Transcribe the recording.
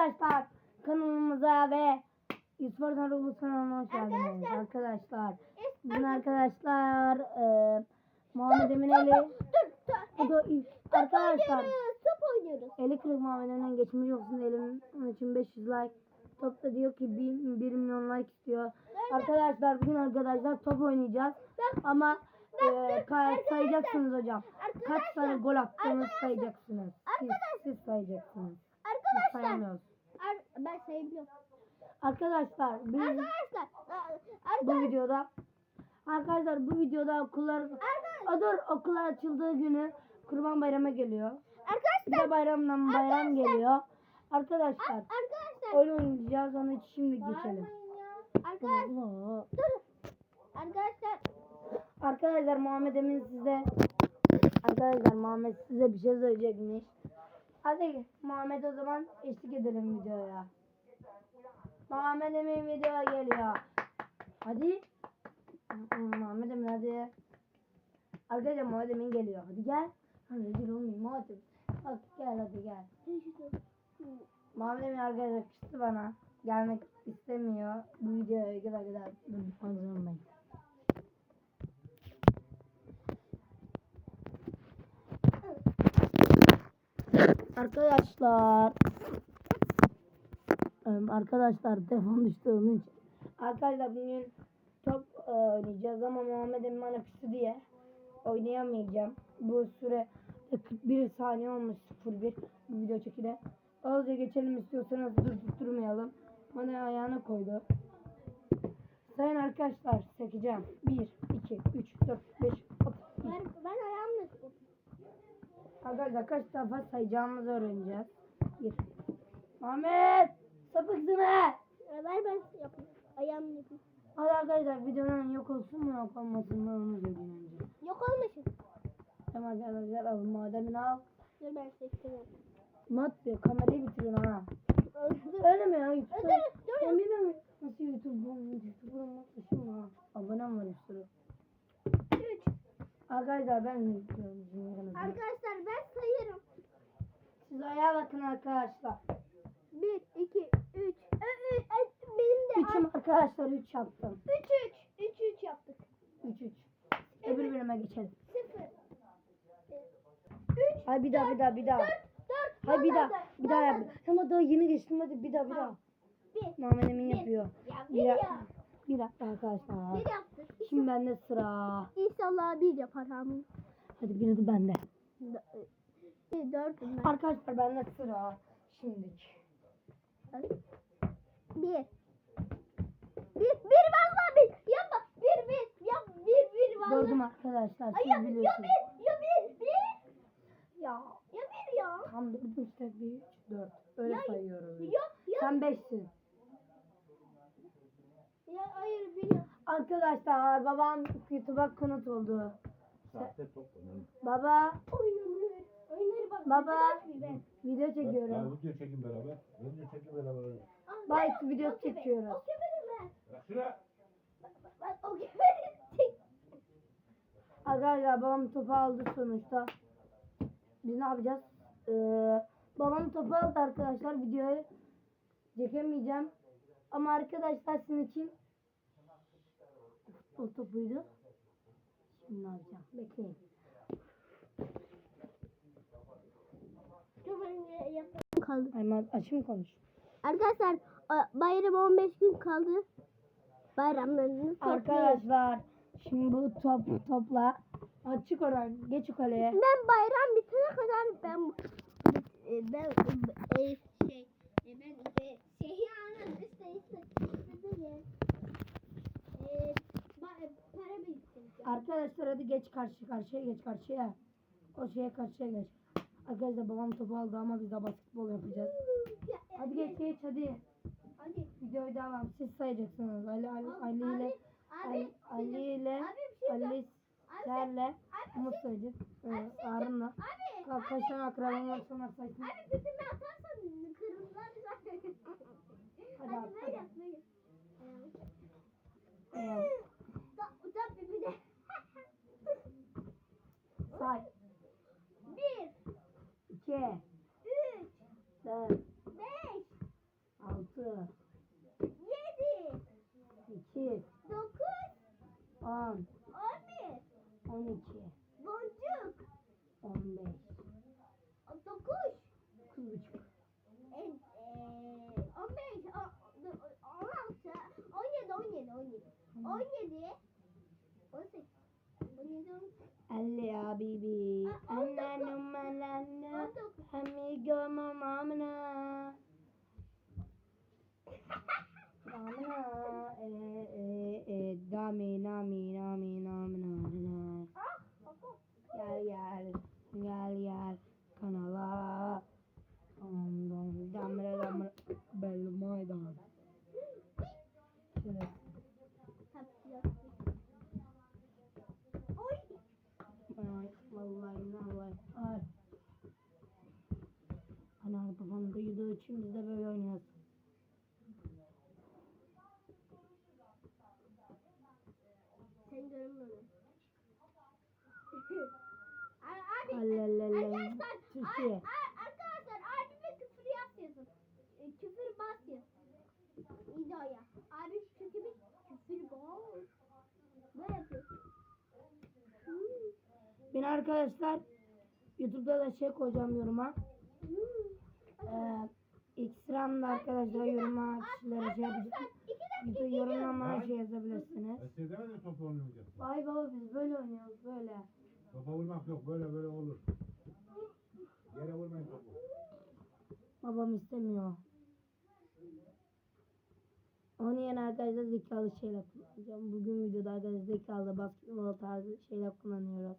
Arkadaşlar kanalımıza ve Yusuf Artan Robot kanalına hoş geldiniz. Arkadaşlar. Bugün arkadaşlar e, Muhammed Emin Ali arkadaşlar top oynuyoruz. eli kırık Muhammed Emin'den geçmiş olsun elim için 500 like top da diyor ki 1, 1 milyon like istiyor. Arkadaşlar bugün arkadaşlar top oynayacağız ama e, sayacaksınız hocam. Kaç tane gol attığınızı sayacaksınız. Siz, siz sayacaksınız. Arkadaşlar. Ben sayabiliyorum. Arkadaşlar biz Arkadaşlar. bu Arkadaşlar. videoda arkadaşlar bu videoda okullar Adır okullar açıldığı günü Kurban Bayramı geliyor. Bir Arkadaşlar. de bayramdan bayram Arkadaşlar. geliyor. Arkadaşlar Arkadaşlar. oyun oynayacağız onu şimdi geçelim. Arkadaşlar. Dur. Arkadaşlar. Arkadaşlar Muhammed Emin size Arkadaşlar Muhammed size bir şey söyleyecekmiş. Hadi Muhammed o zaman eşlik edelim videoya. Muhammed Emin video geliyor. Hadi. Muhammed Emin hadi. Arkadaşlar Muhammed Emin geliyor. Hadi gel. Hadi rezil olmayayım Muhammed. Bak gel hadi gel. Muhammed Emin arkadaşlar küstü bana. Gelmek istemiyor. Bu videoya kadar kadar. Dur, Arkadaşlar Arkadaşlar telefon düştü için. Arkadaşlar bugün top e, oynayacağız ama Muhammed Emin küstü diye oynayamayacağım. Bu süre 41 saniye olmuş 01 bu video çekile. Hızlıca geçelim istiyorsanız dur tutturmayalım. Bana ayağına koydu. Sayın arkadaşlar çekeceğim. 1, 2, 3, 4, 5, 6, Ben, ben ayağımla. Arkadaşlar kaç defa sayacağımızı öğreneceğiz. Bir. Ahmet! Sapıksın! Ee, Ver ben yapayım. Ayağımla yapayım. Hadi arkadaşlar videonun yok olsun mu yok olmasın mı onu söyleyeyim önce. Yok olmasın. Tamam arkadaşlar al mademini al. Dur ben seçtim. Mat diyor kamerayı bitiriyorsun ha. Öyle mi ya? YouTube'da? Dur. Sen bilmiyor musun? Nasıl YouTube? YouTube'un nasıl şimdi ha? Abonem var üstüne. Üç. Arkadaşlar ben şimdi kanalımda. Arkadaşlar ben sayarım. Siz ayağa bakın arkadaşlar. Bir, iki, üç. Ö, ö, ö, benim de. Üçüm arkadaşlar üç yaptım. Üç, üç. Üç, üç yaptık. Üç üç. Öbür bölüme geçelim. Sıfır. Üç. Hay bir daha bir daha bir daha. Dört, dört. Hay bir daha bir daha yap. Ama daha yeni geçtim hadi bir daha bir daha. Bir. Muhammed Emin yapıyor. Ya bir Bir, bir dakika arkadaşlar. Bir yaptık. Şimdi bende sıra. İnşallah bir yapar amin. Hadi bir de bende. Bir, dört. bunlar. Arkadaşlar bende sıra. Şimdilik. Bir. Bir, bir vallahi bir. Yapma. Bir, bir. Yap. Bir, bir vallahi. Gördüm arkadaşlar Ay, siz ya, ya biliyorsunuz. bir, ya bir, bir. Ya Ya bir ya. tam dedim işte bir üç dört. Öyle Ya, sayıyoruz. Ya, ya. Sen beşsin. Ya hayır bir. Arkadaşlar babam YouTube'a konut oldu. Sahte top oynayın. Baba. Oyunları bak. Baba. ben. video Ya çekiyorum. video çekin beraber. Video çekin beraber. Ah, Bak, ben o- video o kemeri- çekiyoruz. O kemeri ver. Bırak şuna. Bak o kemeri çek. Arkadaşlar babam topu aldı sonuçta. Biz ne yapacağız? Ee, babam topu aldı arkadaşlar. Videoyu çekemeyeceğim. Ama arkadaşlar sizin için futbol topuydu. Şimdi ne yapacağım? Bekleyin. Kaldı. Ayman açım konuş. Arkadaşlar bayram 15 gün kaldı. Bayramlarını toplayın. Arkadaşlar şimdi bu top topla açık oradan geç o kaleye. Ben bayram bitene kadar ben e, ben e, şey e, ben e, şey yani işte işte işte de e, ba- para biriktireceğim. Arkadaşlar hadi geç karşı karşıya geç karşıya. O şeye karşıya geç. Arkadaşlar babam topu aldı ama biz de basketbol yapacağız. Ya, Hadi geç geç hadi. Hadi. Videoyu devam. Siz sayacaksınız. Ali Ali, Ali ile Ali, Ali ile şey Ali Serle abi, Umut. Ee, Harun'la. Abi, Ka- Kaç tane akraban varsa onlar saysın. abi pipimi atarsan kırmızılar zaten. Hadi Hadi at, böyle hadi. yap böyle. Ee, İki. Üç. Dört. Beş. Altı. Yedi. Sekiz. Dokuz. On. On bir. On iki. Boncuk. On beş. Dokuz. Dokuz buçuk. E, e, on beş. On, on altı. On yedi. On yedi. On yedi. On yedi. On sekiz. On yedi. On sekiz. Allah bibi. Anne numara. Amigo mamamına. Mamına. E e e. Dami nami nami nami. Ah. Gel gel. Gel gel. Babam duyduğu için biz de böyle oynuyoruz. Sen görünmüyorsun. Abi, arkadaşlar, Türkiye. ar- ar- arkadaşlar abime küfür yap yazın. E, küfür bas yaz. Videoya. Abi çünkü bir küfür bas. Ne yapıyorsun? Hmm. Ben arkadaşlar YouTube'da da şey koyacağım yoruma. Ee, X'ram'da arkadaşlar yoruma kişilere şey yapacağım. İki dakika Video geliyorum. yorumlama şey yazabilirsiniz. Ben size demedim mi top oynamayacaksın. Vay baba biz böyle oynuyoruz böyle. Topa vurmak yok böyle böyle olur. Yere vurmayın topu. Babam istemiyor. Onun yerine arkadaşlar zekalı şeyler kullanacağım. Bugün videoda arkadaşlar zekalı basketbol tarzı şeyler kullanıyoruz.